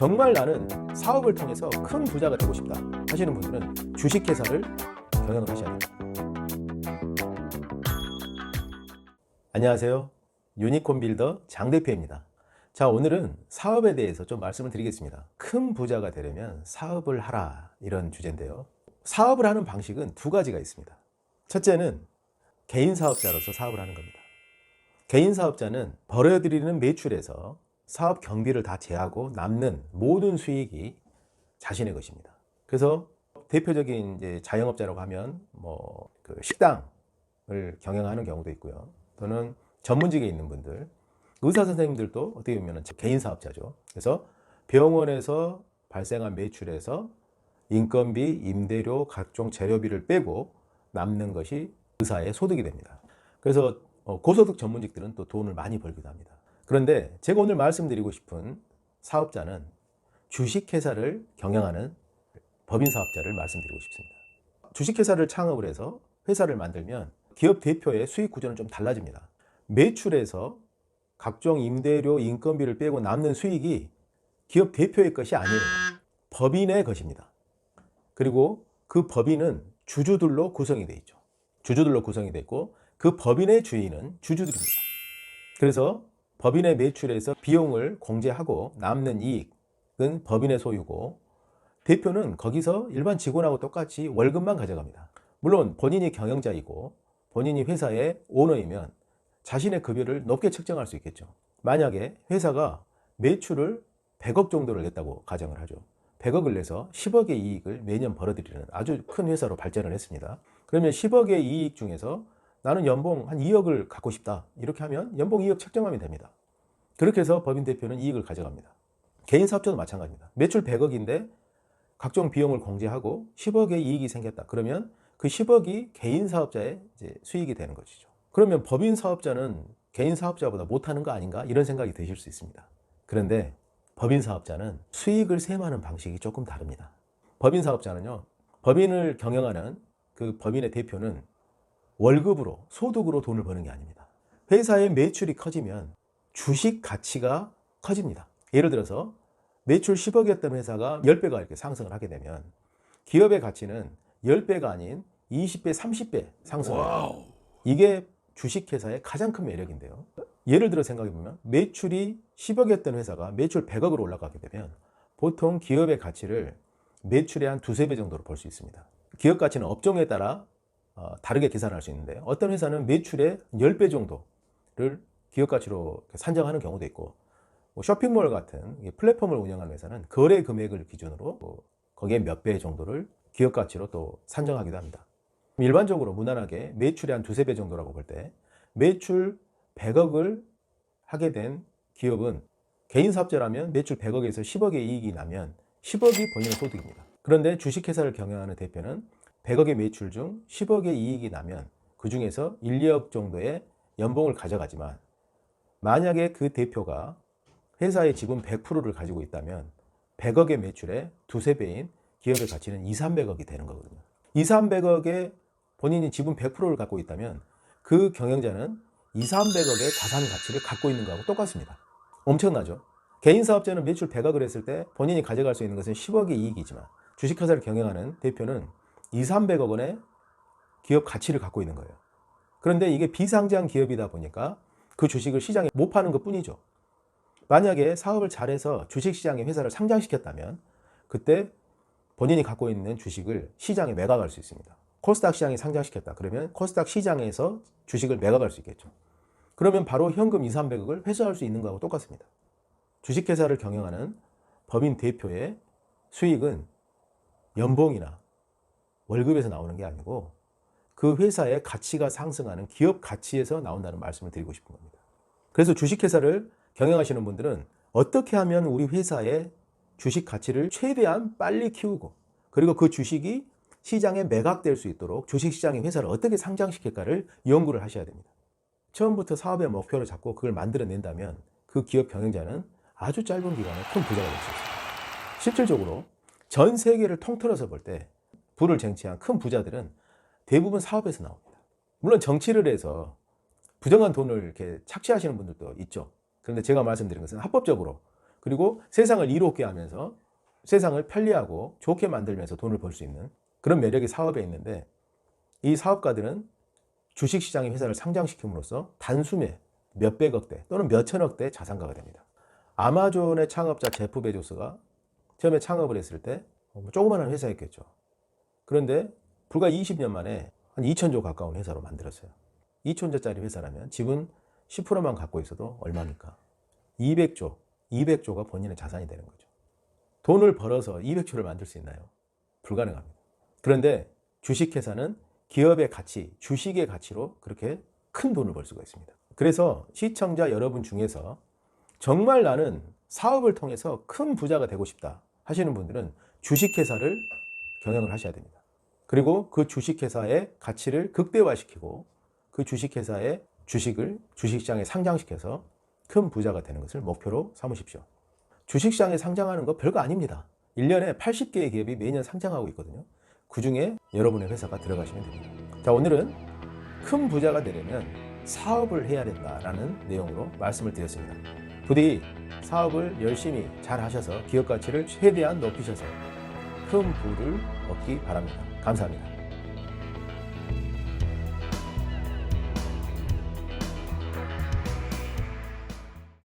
정말 나는 사업을 통해서 큰 부자가 되고 싶다 하시는 분들은 주식회사를 경영을 하셔야 됩니다. 안녕하세요. 유니콘 빌더 장 대표입니다. 자, 오늘은 사업에 대해서 좀 말씀을 드리겠습니다. 큰 부자가 되려면 사업을 하라 이런 주제인데요. 사업을 하는 방식은 두 가지가 있습니다. 첫째는 개인 사업자로서 사업을 하는 겁니다. 개인 사업자는 벌어들이는 매출에서 사업 경비를 다 제하고 남는 모든 수익이 자신의 것입니다. 그래서 대표적인 이제 자영업자라고 하면 뭐 그 식당을 경영하는 경우도 있고요. 또는 전문직에 있는 분들, 의사 선생님들도 어떻게 보면 개인 사업자죠. 그래서 병원에서 발생한 매출에서 인건비, 임대료, 각종 재료비를 빼고 남는 것이 의사의 소득이 됩니다. 그래서 어, 고소득 전문직들은 또 돈을 많이 벌기도 합니다. 그런데 제가 오늘 말씀드리고 싶은 사업자는 주식회사를 경영하는 법인 사업자를 말씀드리고 싶습니다. 주식회사를 창업을 해서 회사를 만들면 기업 대표의 수익 구조는 좀 달라집니다. 매출에서 각종 임대료, 인건비를 빼고 남는 수익이 기업 대표의 것이 아니에요. 법인의 것입니다. 그리고 그 법인은 주주들로 구성이 되어 있죠. 주주들로 구성이 되어 있고 그 법인의 주인은 주주들입니다. 그래서 법인의 매출에서 비용을 공제하고 남는 이익은 법인의 소유고 대표는 거기서 일반 직원하고 똑같이 월급만 가져갑니다. 물론 본인이 경영자이고 본인이 회사의 오너이면 자신의 급여를 높게 책정할 수 있겠죠. 만약에 회사가 매출을 100억 정도를 냈다고 가정을 하죠. 100억을 내서 10억의 이익을 매년 벌어들이는 아주 큰 회사로 발전을 했습니다. 그러면 10억의 이익 중에서 나는 연봉 한 2억을 갖고 싶다. 이렇게 하면 연봉 2억 책정하면 됩니다. 그렇게 해서 법인 대표는 이익을 가져갑니다. 개인 사업자도 마찬가지입니다. 매출 100억인데 각종 비용을 공제하고 10억의 이익이 생겼다. 그러면 그 10억이 개인 사업자의 수익이 되는 것이죠. 그러면 법인 사업자는 개인 사업자보다 못하는 거 아닌가? 이런 생각이 드실 수 있습니다. 그런데 법인 사업자는 수익을 셈하는 방식이 조금 다릅니다. 법인 사업자는요, 법인을 경영하는 그 법인의 대표는 월급으로, 소득으로 돈을 버는 게 아닙니다. 회사의 매출이 커지면 주식 가치가 커집니다. 예를 들어서 매출 10억이었던 회사가 10배가 이렇게 상승을 하게 되면 기업의 가치는 10배가 아닌 20배, 30배 상승을 해요. 이게 주식회사의 가장 큰 매력인데요. 예를 들어 생각해 보면 매출이 10억이었던 회사가 매출 100억으로 올라가게 되면 보통 기업의 가치를 매출의 한 두세 배 정도로 볼 수 있습니다. 기업 가치는 업종에 따라 어, 다르게 계산할 수 있는데 어떤 회사는 매출의 10배 정도를 기업 가치로 산정하는 경우도 있고 뭐 쇼핑몰 같은 이 플랫폼을 운영하는 회사는 거래 금액을 기준으로 뭐 거기에 몇 배 정도를 기업 가치로 또 산정하기도 합니다. 일반적으로 무난하게 매출의 한 두세 배 정도라고 볼 때 매출 100억을 하게 된 기업은 개인 사업자라면 매출 100억에서 10억의 이익이 나면 10억이 본인의 소득입니다. 그런데 주식회사를 경영하는 대표는 100억의 매출 중 10억의 이익이 나면 그 중에서 1, 2억 정도의 연봉을 가져가지만 만약에 그 대표가 회사의 지분 100%를 가지고 있다면 100억의 매출의 두세 배인 기업의 가치는 2, 300억이 되는 거거든요. 2, 300억의 본인이 지분 100%를 갖고 있다면 그 경영자는 2, 300억의 자산 가치를 갖고 있는 거하고 똑같습니다. 엄청나죠? 개인 사업자는 매출 100억을 했을 때 본인이 가져갈 수 있는 것은 10억의 이익이지만 주식회사를 경영하는 대표는 2, 300억 원의 기업 가치를 갖고 있는 거예요. 그런데 이게 비상장 기업이다 보니까 그 주식을 시장에 못 파는 것 뿐이죠. 만약에 사업을 잘해서 주식시장에 회사를 상장시켰다면 그때 본인이 갖고 있는 주식을 시장에 매각할 수 있습니다. 코스닥 시장에 상장시켰다. 그러면 코스닥 시장에서 주식을 매각할 수 있겠죠. 그러면 바로 현금 2, 300억을 회수할 수 있는 거하고 똑같습니다. 주식회사를 경영하는 법인 대표의 수익은 연봉이나 월급에서 나오는 게 아니고 그 회사의 가치가 상승하는 기업 가치에서 나온다는 말씀을 드리고 싶은 겁니다. 그래서 주식회사를 경영하시는 분들은 어떻게 하면 우리 회사의 주식 가치를 최대한 빨리 키우고 그리고 그 주식이 시장에 매각될 수 있도록 주식시장의 회사를 어떻게 상장시킬까를 연구를 하셔야 됩니다. 처음부터 사업의 목표를 잡고 그걸 만들어낸다면 그 기업 경영자는 아주 짧은 기간에 큰 부자가 될 수 있습니다. 실질적으로 전 세계를 통틀어서 볼 때 부를 쟁취한 큰 부자들은 대부분 사업에서 나옵니다. 물론 정치를 해서 부정한 돈을 이렇게 착취하시는 분들도 있죠. 그런데 제가 말씀드린 것은 합법적으로 그리고 세상을 이롭게 하면서 세상을 편리하고 좋게 만들면서 돈을 벌 수 있는 그런 매력이 사업에 있는데 이 사업가들은 주식시장의 회사를 상장시킴으로써 단숨에 몇백억대 또는 몇천억대 자산가가 됩니다. 아마존의 창업자 제프 베조스가 처음에 창업을 했을 때뭐 조그마한 회사였겠죠. 그런데 불과 20년 만에 한 2천조 가까운 회사로 만들었어요. 2천조짜리 회사라면 지분 10%만 갖고 있어도 얼마입니까? 200조, 200조가 본인의 자산이 되는 거죠. 돈을 벌어서 200조를 만들 수 있나요? 불가능합니다. 그런데 주식회사는 기업의 가치, 주식의 가치로 그렇게 큰 돈을 벌 수가 있습니다. 그래서 시청자 여러분 중에서 정말 나는 사업을 통해서 큰 부자가 되고 싶다 하시는 분들은 주식회사를 경영을 하셔야 됩니다. 그리고 그 주식회사의 가치를 극대화시키고 그 주식회사의 주식을 주식시장에 상장시켜서 큰 부자가 되는 것을 목표로 삼으십시오. 주식시장에 상장하는 거 별거 아닙니다. 1년에 80개의 기업이 매년 상장하고 있거든요. 그 중에 여러분의 회사가 들어가시면 됩니다. 자, 오늘은 큰 부자가 되려면 사업을 해야 된다라는 내용으로 말씀을 드렸습니다. 부디 사업을 열심히 잘 하셔서 기업 가치를 최대한 높이셔서 큰 부를 얻기 바랍니다. 감사합니다.